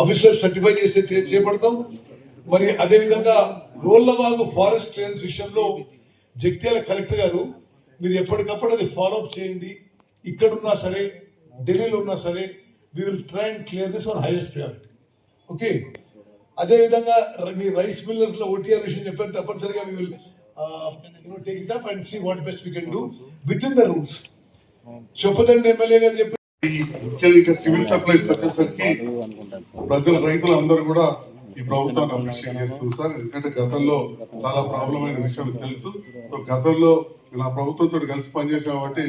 Officer certify చేసే చేపడతాం. మరి అదేవిధంగా రోళ్ళవాగు ఫారెస్ట్ క్లియరెన్స్ విషయంలో జగిత్యాల కలెక్టర్ గారు మీరు ఎప్పటికప్పుడు అది ఫాలో అప్ చేయండి. ఇక్కడున్నా సరే ఢిల్లీలో ఉన్నా సరే we will try and clear this on highest priority okay అదేవిధంగా మీ రైస్ మిల్లర్స్లో ఓటీఆర్ విషయం చెప్పారు తప్పనిసరిగా we will take it up and see what best we can do with in the rules చెప్పదండి MLA గారు చెప్పి ముఖ్యంగా సివిల్ సప్లైస్ వచ్చేసరికి ప్రజలు రైతులు అందరూ కూడా ఈ ప్రభుత్వాన్ని అప్రిషియేట్ చేస్తుంది సార్. ఎందుకంటే గతంలో చాలా ప్రాబ్లం అయిన విషయం తెలుసు గతంలో నా ప్రభుత్వంతో కలిసి పనిచేసాం కాబట్టి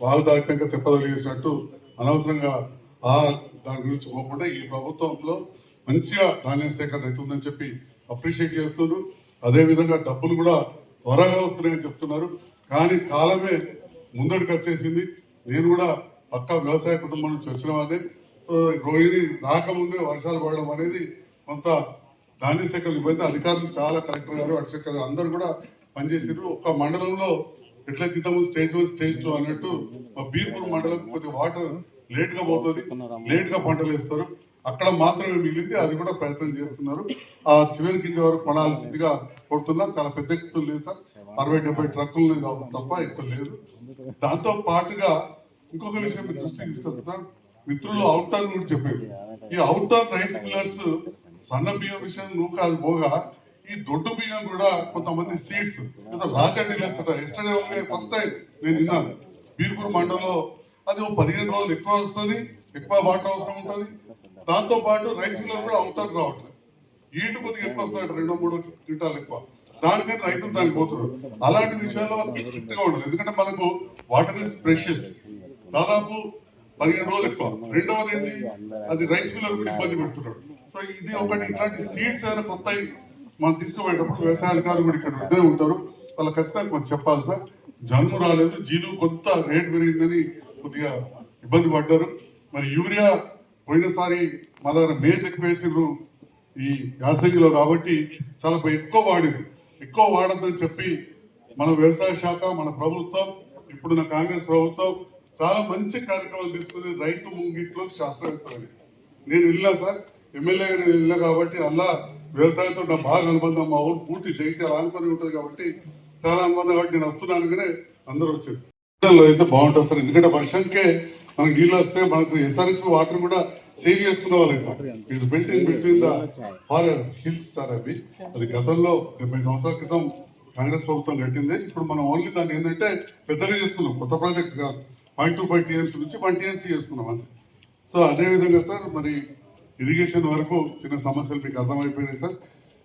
వాగు దాటినాక తెప్పదలు చేసినట్టు అనవసరంగా ఆ దాని గురించి పోకుండా ఈ ప్రభుత్వంలో మంచిగా ధాన్యం సేకరణ అవుతుందని చెప్పి అప్రిషియేట్ చేస్తున్నారు. అదే విధంగా డబ్బులు కూడా త్వరగా వస్తున్నాయని చెప్తున్నారు. కానీ కాలమే ముందడుకు వచ్చేసింది నేను కూడా పక్క వ్యవసాయ కుటుంబం నుంచి వచ్చిన వాళ్ళే. రోహిణి రాకముందే వర్షాలు పడడం అనేది కొంత ధాన్య శాఖలు ఇబ్బంది. అధికారులు చాలా కలెక్టర్ గారు అటు గారు అందరూ కూడా పనిచేసారు ఒక్క మండలంలో ఎట్లా తింటాము? స్టేజ్ వన్ స్టేజ్ టూ అన్నట్టు బీర్పూర్ మండలం కొద్దిగా వాటర్ లేట్గా పోతుంది. లేట్గా పంటలు వేస్తారు. అక్కడ మాత్రమే మిగిలింది. అది కూడా ప్రయత్నం చేస్తున్నారు. ఆ చివరి గింజ వరకు కొనాల్సిందిగా కొడుతున్నా చాలా పెద్ద ఎత్తులు లేదు సార్. అరవై డెబ్బై ట్రక్కులు తప్ప ఎక్కువ లేదు. దాంతో పాటుగా ఇంకొక విషయం మీ దృష్టికి తీసుకొస్తాను మిత్రులు అవుట్ టర్న్ కూడా చెప్పారు. ఈ అవుట్ టర్న్ రైస్ మిల్లర్స్ సన్న బియ్యం విషయం నువ్వు కాదు పోగా. ఈ దొడ్డు బియ్యం కూడా కొంతమంది సీడ్స్ రాజా డీలర్స్ అట. ఎస్టర్డే ఫస్ట్ టైం నేను విన్నాను. బీర్పూర్ మండలంలో అది ఒక పదిహేను రోజులు ఎక్కువ వస్తుంది ఎక్కువ వాటర్ అవసరం ఉంటుంది. దాంతో పాటు రైస్ మిల్లర్ కూడా అవుట్ రావట్లేదు ఈటు కొద్దిగా ఎక్కువ వస్తాడు రెండో మూడో క్వింటాలు ఎక్కువ. దానికని రైతులు దానికి పోతున్నారు. అలాంటి విషయాల్లో స్ట్రిక్ట్గా ఉండాలి. ఎందుకంటే మనకు వాటర్ ఇస్ ప్రెషియస్ దాదాపు పదిహేను రోజులు ఎక్కువ. రెండవది ఏంటి అది రైస్ మిల్లర్ కూడా ఇబ్బంది పెడుతున్నాడు. సో ఇది ఒకటి ఇట్లాంటి సీడ్స్ ఏదైనా కొత్త మనం తీసుకుపోయేటప్పుడు వ్యవసాయ అధికారులు కూడా ఇక్కడ ఉండే ఉంటారు. వాళ్ళ ఖచ్చితంగా కొంచెం చెప్పాలి సార్. జన్ము రాలేదు జీలు కొంత రేట్ పెరిగిందని కొద్దిగా ఇబ్బంది పడ్డారు. మరి యూరియా పోయినసారి మా దగ్గర మేజ్ ఎక్కువ వేసిండ్రు ఈ యాసంగిలో కాబట్టి చాలా ఎక్కువ వాడింది ఎక్కువ వాడద్దని చెప్పి మన వ్యవసాయ శాఖ మన ప్రభుత్వం ఇప్పుడున్న కాంగ్రెస్ ప్రభుత్వం చాలా మంచి కార్యక్రమాలు తీసుకుని రైతు ముంగిట్లో శాస్త్రవేత్తలని నేను వెళ్ళా సార్ ఎమ్మెల్యే నేను వెళ్ళా కాబట్టి అలా వ్యవసాయంతో నా బాగా అనుబంధం మా ఊరు పూర్తి జగిత్యాల అనుకుని ఉంటుంది కాబట్టి చాలా అనుబంధం కాబట్టి నేను వస్తున్నాను కానీ అందరూ వచ్చారు. అయితే బాగుంటుంది సార్ ఎందుకంటే వర్షంకే మనకి నీళ్ళు వస్తే మనకు ఎస్ఆర్ఎస్పి వాటర్ కూడా సేవ్ చేసుకునే వాళ్ళు అవుతాం it's built in between the far hills sir అవి. అది గతంలో డెబ్బై సంవత్సరాల క్రితం కాంగ్రెస్ ప్రభుత్వం కట్టింది. ఇప్పుడు మనం ఓన్లీ దాన్ని ఏంటంటే పెద్దగా చేసుకున్నాం కొత్త ప్రాజెక్ట్ కాదు. పాయింట్ టూ ఫైవ్ టీఎంసీ నుంచి వన్ టీఎంసీ చేసుకున్నాం అంతే. సో అదే విధంగా సార్ మరి ఇరిగేషన్ వరకు చిన్న సమస్యలు మీకు అర్థమైపోయినాయి సార్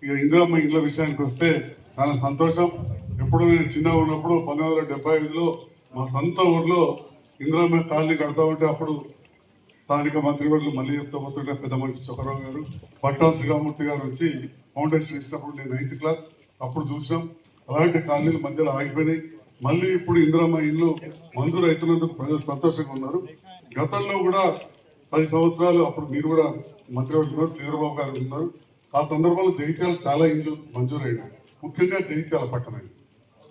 ఇక ఇందిరమ్మ ఇళ్ళ విషయానికి వస్తే చాలా సంతోషం. ఎప్పుడు నేను చిన్నగా ఉన్నప్పుడు పంతొమ్మిది వందల డెబ్బై ఐదులో మా సొంత ఊర్లో ఇందిరమ్మ కాలనీ కడతా ఉంటే అప్పుడు స్థానిక మంత్రివర్గులు మళ్ళీ చెప్తా పోతుంటే పెద్ద మనిషి చొక్కరావు గారు పట్టా శ్రీరామూర్తి గారు వచ్చి ఫౌండేషన్ ఇచ్చినప్పుడు నేను నైన్త్ క్లాస్ అప్పుడు చూసినాం. అలాంటి కాలనీలు మధ్యలో ఆగిపోయినాయి. మళ్ళీ ఇప్పుడు ఇందిరమ్మ ఇల్లు మంజూరు అవుతున్నందుకు ప్రజలు సంతోషంగా ఉన్నారు. గతంలో కూడా పది సంవత్సరాలు అప్పుడు మీరు కూడా మంత్రివర్గంలో శ్రీధరబాబు గారు ఉన్నారు. ఆ సందర్భంలో జగిత్యాల చాలా ఇల్లు మంజూరైనాయి. ముఖ్యంగా జగిత్యాల పట్టణ.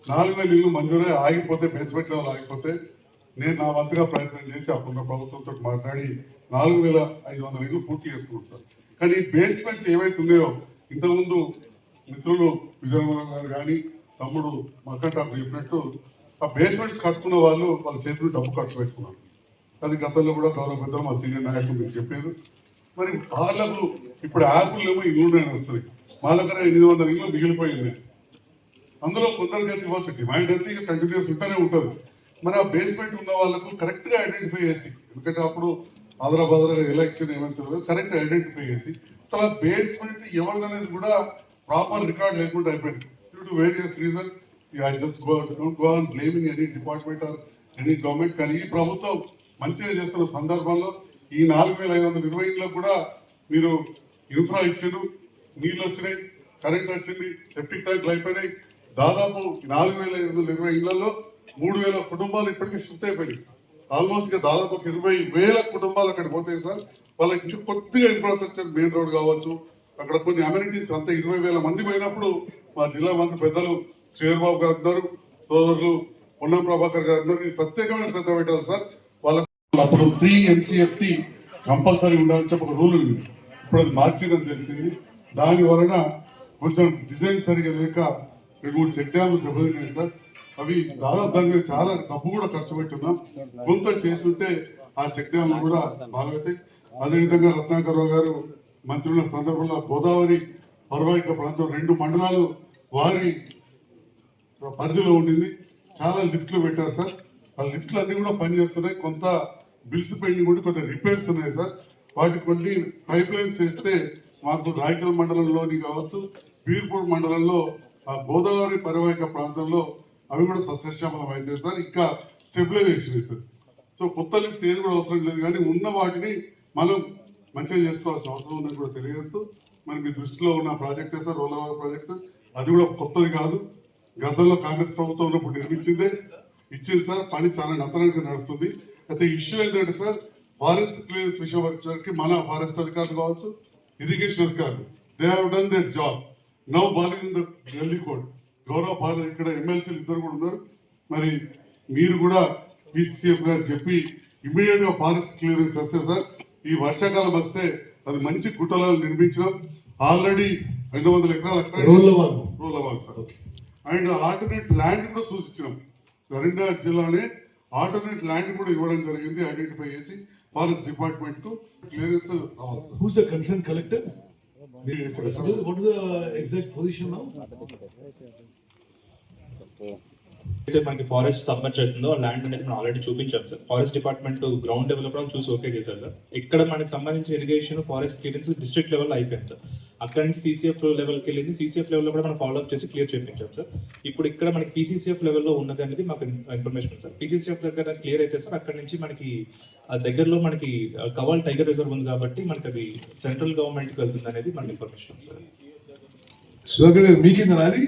నాలుగు వేల ఇల్లు మంజూరై ఆగిపోతే బేస్మెంట్ లెవెల్ ఆగిపోతే నేను నా వంతుగా ప్రయత్నం చేసి అప్పుడున్న ప్రభుత్వంతో మాట్లాడి నాలుగు వేల ఐదు వందల ఇల్లు పూర్తి చేసుకున్నాం సార్. కానీ ఈ బేస్మెంట్ ఏవైతే ఉన్నాయో ఇంతకుముందు మిత్రులు విజయనగరం గారు కానీ తమ్ముడు మకంటాకు చెప్పినట్టు ఆ బేస్మెంట్స్ కట్టుకున్న వాళ్ళు వాళ్ళ చేతులు డబ్బు ఖర్చు పెట్టుకున్నారు. అది గతంలో కూడా గౌరవ పెద్దలు మా సీనియర్ నాయకులు మీకు చెప్పారు. మరి వాళ్ళకు ఇప్పుడు యాప్లు ఏమో ఇల్లు ఉన్నాయని వస్తున్నాయి. మా దగ్గర ఎనిమిది వందల ఇల్లు మిగిలిపోయింది అందులో కొందరికి అయితే ఇవ్వచ్చు. డిమాండ్ అయితే ఇక కంటిన్యూస్ ఉంటూనే ఉంటుంది. మరి ఆ బేస్మెంట్ ఉన్న వాళ్ళకు కరెక్ట్గా ఐడెంటిఫై చేసి ఎందుకంటే అప్పుడు ఆదరాబాదరగా ఎలక్షన్ ఏమైనా తెలియదు కరెక్ట్ ఐడెంటిఫై చేసి అసలు ఆ బేస్మెంట్ ఎవరిదనేది కూడా ప్రాపర్ రికార్డ్ లేకుండా అయిపోయింది. To various reason I just go don't go on blaming any department or any government కానీ ఈ ప్రభుత్వం మంచిగా చేస్తున్న సందర్భంలో ఈ నాలుగు వేల ఐదు వందల ఇరవై ఇంట్లో కూడా మీరు ఇన్ఫ్రా ఇచ్చారు నీళ్ళు వచ్చినాయి కరెంట్ వచ్చింది సెప్టిక్ ట్యాంకులు అయిపోయినాయి. దాదాపు నాలుగు వేల ఐదు వందల ఇరవై ఇళ్ళలో మూడు వేల కుటుంబాలు ఇప్పటికీ షిఫ్ట్ అయిపోయినాయి. ఆల్మోస్ట్గా దాదాపు ఒక ఇరవై వేల కుటుంబాలు అక్కడ పోతాయి సార్. వాళ్ళకి ఇంకా కొద్దిగా ఇన్ఫ్రాస్ట్రక్చర్ మెయిన్ రోడ్ కావచ్చు. అక్కడ కొన్ని అమ్యూనిటీస్ అంతా ఇరవై వేల మంది పోయినప్పుడు మా జిల్లా మంత్రి పెద్దలు శ్రీధర్బాబు గారు అందరూ సోదరులు ఉన్న ప్రభాకర్ గారు అందరు ప్రత్యేకమైన శ్రద్ధ పెట్టాలి సార్. వాళ్ళ అప్పుడు త్రీ ఎంసీఎఫ్టీ కంపల్సరీ ఉండాలని చెప్పి ఒక రూల్ ఉంది. ఇప్పుడు అది మార్చిందని తెలిసింది. దాని వలన కొంచెం డిజైన్ సరిగా లేక రెండు మూడు చెక్ దెబ్బతిన్నాయి సార్. అవి దాదాపు దాని మీద చాలా డబ్బు కూడా ఖర్చు పెట్టున్నాం కొంత చేస్తుంటే ఆ చెక్ కూడా బాగవుతాయి అదేవిధంగా రత్నాకర్రావు గారు మంత్రుల సందర్భంలో గోదావరి పర్వాయిక ప్రాంతం. రెండు మండలాలు వారి పరిధిలో ఉండింది. చాలా లిఫ్ట్లు పెట్టారు సార్. ఆ లిఫ్ట్లు అన్ని కూడా పనిచేస్తున్నాయి. కొంత బిల్స్ పెండింగ్ ఉండి కొంత రిపేర్స్ ఉన్నాయి సార్. వాటికి కొన్ని పైప్ లైన్స్ వేస్తే మాకు రాయకల్ మండలంలోని కావచ్చు పీర్పూర్ మండలంలో ఆ గోదావరి పరివాహిక ప్రాంతంలో అవి కూడా సస్యశ్యామలం అయితే సార్. ఇంకా స్టెబిలైజేషన్ అవుతుంది సో కొత్త లిఫ్ట్ ఏది కూడా అవసరం లేదు. కానీ ఉన్న వాటిని మనం మంచిగా చేసుకోవాల్సిన అవసరం ఉందని కూడా తెలియజేస్తూ మరి మీ దృష్టిలో ఉన్న ప్రాజెక్టే సార్? రోలవర్ ప్రాజెక్టు? అది కూడా కొత్తది కాదు. గతంలో కాంగ్రెస్ ప్రభుత్వం ఉన్నప్పుడు నిర్మించిందే. ఇచ్చింది సార్. పని చాలా నతనంగా నడుస్తుంది. అయితే ఇష్యూ ఏంటంటే సార్ ఫారెస్ట్ క్లియరెన్స్ విషయం వచ్చేసరికి మన ఫారెస్ట్ అధికారులు కావచ్చు ఇరిగేషన్ అధికారులు they have done their job now balling in the Delhi court గౌరవ పాలన ఇక్కడ ఎమ్మెల్సీలు ఇద్దరు కూడా ఉన్నారు. మరి మీరు కూడా పిసిసిఎఫ్ గారు చెప్పి ఇమీడియట్గా ఫారెస్ట్ క్లియరెన్స్ వస్తే సార్ ఈ వర్షాకాలం వస్తే అది మంచి గుట్టలను నిర్మించడం. ఆల్రెడీ రెండు వందల ఎకరాల. Rolavag. Sir. And alternate land కూడా చూసిచ్చినాం. కరీంనగర్ జిల్లానే ఆల్టర్నేట్ ల్యాండ్ కూడా ఇవ్వడం జరిగింది ఐడెంటిఫై చేసి ఫారెస్ట్ డిపార్ట్మెంట్కు క్లియరెన్స్ రావాలి sir. The exact position now? అయితే మనకి ఫారెస్ట్ సబ్మిట్ అవుతుందో ల్యాండ్ అనేది మనం ఆల్రెడీ చూపించాం sir. Forest department ground level కూడా చూసి ఓకే చేశారు సార్. ఇక్కడ మనకి సంబంధించిన irrigation forest clearance district level అయిపోయింది సార్. అక్కడ నుంచి సీసీఎఫ్ లెవెల్కి వెళ్ళింది. సీసీఎఫ్ లెవెల్లో కూడా మనం ఫాలో అప్ చేసి క్లియర్ చేయించాం సార్. ఇప్పుడు ఇక్కడ మనకి పీసీసీఎఫ్ లెవెల్లో ఉన్నది అనేది మాకు ఇన్ఫర్మేషన్ సార్. పీసీసీఎఫ్ దగ్గర క్లియర్ అయితే సార్ అక్కడ నుంచి మనకి ఆ దగ్గరలో మనకి కవాల్ టైగర్ రిజర్వ్ ఉంది కాబట్టి మనకి అది సెంట్రల్ గవర్నమెంట్కి వెళ్తుంది అనేది మనకి ఇన్ఫర్మేషన్ సార్. సుధాకర్ గారు మీకేందా అది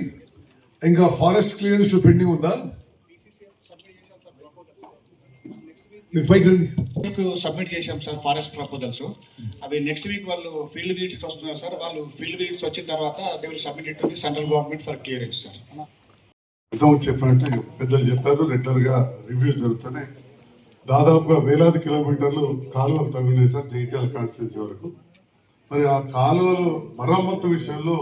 ఇంకా ఫారెస్ట్ క్లియరెన్స్ పెండింగ్ ఉందా? వీక్ సబ్మిట్ చేశాం సార్ ఫారెస్ట్ ప్రపోజల్స్ అవి నెక్స్ట్ వీక్ వాళ్ళు ఫీల్డ్ వీడ్స్ వస్తున్నారు సార్. వాళ్ళు ఫీల్డ్ వీడ్స్ వచ్చిన తర్వాత they will submit to the central government for clearance sir ఇంతకుముందు చెప్పినట్టే పెద్దలు చెప్పారు రెగ్యులర్గా రివ్యూ జరుగుతున్నాయి. దాదాపుగా వేలాది కిలోమీటర్లు కాలువలు తగిలినాయి సార్ జైత్యాల కాన్స్టిట్యూన్సీ వరకు. మరి ఆ కాలువలు మరమ్మత్తు విషయంలో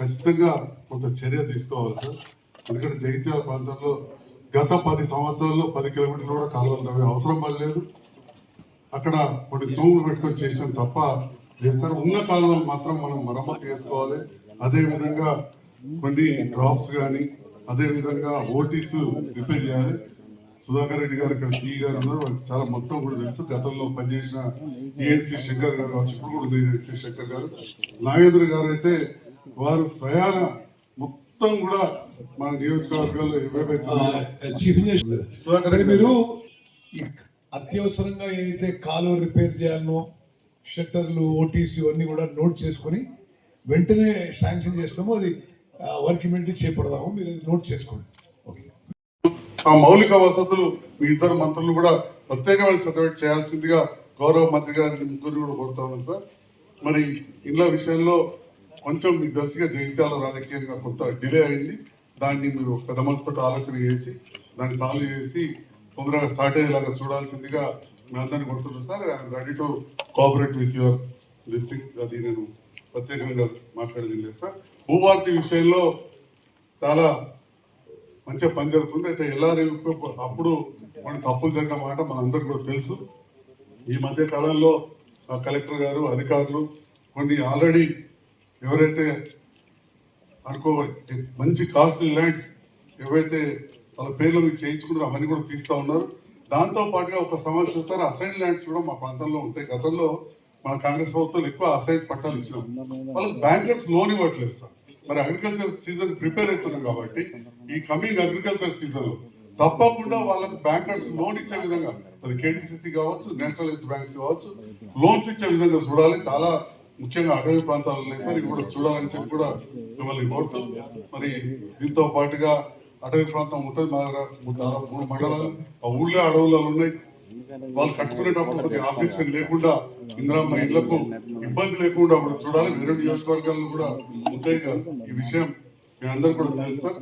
ఖచ్చితంగా కొంత చర్య తీసుకోవాలి సార్. ఎందుకంటే జైత్యాల ప్రాంతంలో గత పది సంవత్సరాల్లో పది కిలోమీటర్లు కూడా కాలువలు తవ్వే అవసరం పడలేదు అక్కడ కొన్ని తూములు పెట్టుకొని చేసాం తప్ప చేస్తారు ఉన్న కాలువలు మాత్రం మనం మరమ్మతు చేసుకోవాలి. అదేవిధంగా కొన్ని డ్రాప్స్ కానీ అదేవిధంగా ఓటీస్ రిపేర్ చేయాలి. సుధాకర్ రెడ్డి గారు ఇక్కడ సిఈ గారు ఉన్నారు. వాళ్ళకి చాలా మొత్తం కూడా తెలుసు. గతంలో పనిచేసిన ఏఎన్సీ శంకర్ గారు కావచ్చు ఇప్పుడు కూడా ఈఎన్సి శంకర్ గారు. నాగేంద్ర గారు అయితే వారు స్వయాన మొత్తం కూడా మా నియోజకవర్గాల్లో రెడ్డి మీరు అత్యవసరంగా ఏదైతే కాలువ రిపేర్ చేయాలనో షట్టర్లు ఓటీసీ ఇవన్నీ కూడా నోట్ చేసుకొని వెంటనే శాంక్షన్ చేస్తాము. అది వర్క్ ఇమీడియట్లీ చేపడదాము. మీరు అది నోట్ చేసుకోండి. ఓకే. ఆ మౌలిక వసతులు మీ ఇద్దరు మంత్రులు కూడా ప్రత్యేకమైన పెట్టి చేయాల్సిందిగా గౌరవ మంత్రి గారిని ముగ్గురు కూడా ఉన్నాను సార్. మరి ఇళ్ళ విషయంలో కొంచెం మీకు తెలిసిగా జగిత్యాల రాజకీయంగా కొంత డిలే అయింది. దాన్ని మీరు పెద్ద మనసుతో ఆలోచన చేసి దాన్ని సాల్వ్ చేసి తొందరగా స్టార్ట్ అయ్యేలాగా చూడాల్సిందిగా మీ అందరిని కోరుతున్నాను sir. I'm ready to cooperate with your this అది నేను ప్రత్యేకంగా మాట్లాడేది లేదు సార్. భూభారతి విషయంలో చాలా మంచిగా పని జరుగుతుంది. అయితే ఎల్ఆర్ఐ అప్పుడు మన తప్పులు జరిగిన మాట మనందరికీ కూడా తెలుసు. ఈ మధ్య కాలంలో ఆ కలెక్టర్ గారు అధికారులు కొన్ని ఆల్రెడీ ఎవరైతే అనుకో మంచి కాస్ట్లీ ల్యాండ్స్ ఎవరైతే వాళ్ళ పేర్లు మీకు చేయించుకున్నారో అవన్నీ కూడా తీస్తా ఉన్నారు. దాంతో పాటుగా ఒక సమస్య సార్ అసైన్ ల్యాండ్స్ కూడా మా ప్రాంతంలో ఉంటాయి. గతంలో మన కాంగ్రెస్ ప్రభుత్వం ఎక్కువ అసైన్ పట్టాలు ఇచ్చినాం. వాళ్ళకి బ్యాంకర్స్ లోన్ ఇవ్వట్లేదు సార్. మరి అగ్రికల్చర్ సీజన్ ప్రిపేర్ అవుతున్నాం కాబట్టి ఈ కమింగ్ అగ్రికల్చర్ సీజన్ తప్పకుండా వాళ్ళకి బ్యాంకర్స్ లోన్ ఇచ్చే విధంగా అది కేటీసీసీ కావచ్చు నేషనలైజ్డ్ బ్యాంక్స్ కావచ్చు లోన్స్ ఇచ్చే విధంగా చూడాలి. చాలా ముఖ్యంగా అటవీ ప్రాంతాలు ఉన్నాయి సార్ ఇవి కూడా చూడాలని చెప్పి కూడా మిమ్మల్ని కోరుతూ. మరి దీంతో పాటుగా అటవీ ప్రాంతం ఉంటుంది మా దగ్గర దాదాపు మూడు మండలాలు ఆ ఊళ్ళో అడవులలో ఉన్నాయి. వాళ్ళు కట్టుకునేటప్పుడు కొద్దిగా ఆబ్జెక్షన్ లేకుండా ఇందిరామ్మ ఇళ్ళకు ఇబ్బంది లేకుండా కూడా చూడాలి. వేరే నియోజకవర్గాల్లో కూడా ఉంటాయి కదా. ఈ విషయం మీ అందరు కూడా తెలుసు సార్